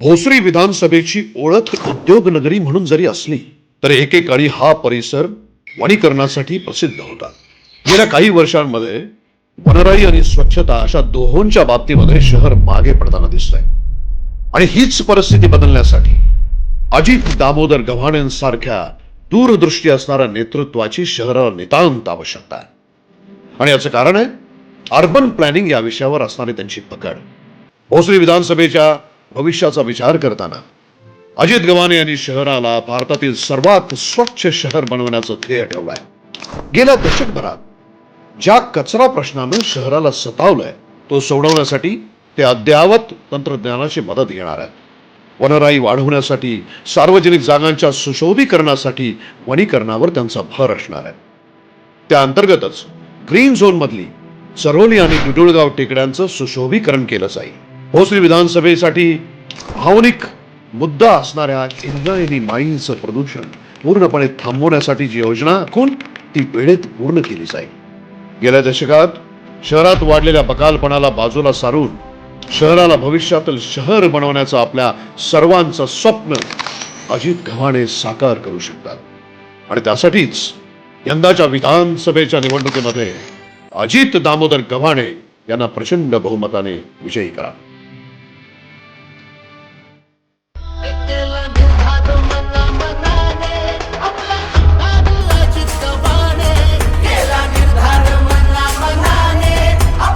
भोसरी विधानसभेची ओळख उद्योगनगरी म्हणून जरी असली तरी एकेकाळी हा परिसर वनीकरणासाठी प्रसिद्ध होता. गेल्या काही वर्षांमध्ये वनराई आणि स्वच्छता अशा दोहोंच्या बाबतीमध्ये शहर मागे पडताना दिसतंय. आणि हीच परिस्थिती बदलण्यासाठी अजित दामोदर गव्हाण्यांसारख्या दूरदृष्टी असणाऱ्या नेतृत्वाची शहराला नितांत आवश्यकता आहे. आणि याचं कारण आहे अर्बन प्लॅनिंग या विषयावर असणारी त्यांची पकड. भोसरी विधानसभेच्या भविष्याचा विचार करताना अजित गव्हाणे यांनी शहराला भारतातील सर्वात स्वच्छ शहर बनवण्याचं ध्येय ठेवलंय. गेल्या दशकभरात ज्या कचरा प्रश्नानं शहराला सतावलंय तो सोडवण्यासाठी ते अद्ययावत तंत्रज्ञानाची मदत घेणार आहेत. वनराई वाढवण्यासाठी सार्वजनिक जागांच्या सुशोभीकरणासाठी वनीकरणावर त्यांचा भर असणार आहे. त्या अंतर्गतच ग्रीन झोन मधली चरोली आणि डुडुळगाव टेकड्यांचं सुशोभीकरण केलं जाईल. भोसरी विधानसभेसाठी भावनिक मुद्दा असणाऱ्या इंद्रायणी माईंचं प्रदूषण पूर्णपणे थांबवण्यासाठी जी योजना आखून ती वेळेत पूर्ण केली जाईल. गेल्या दशकात शहरात वाढलेल्या बकालपणाला बाजूला सारून शहराला भविष्यातील शहर बनवण्याचं आपल्या सर्वांचं स्वप्न अजित गव्हाणे साकार करू शकतात. आणि त्यासाठीच यंदाच्या विधानसभेच्या निवडणुकीमध्ये अजित दामोदर गव्हाणे यांना प्रचंड बहुमताने विजयी करा.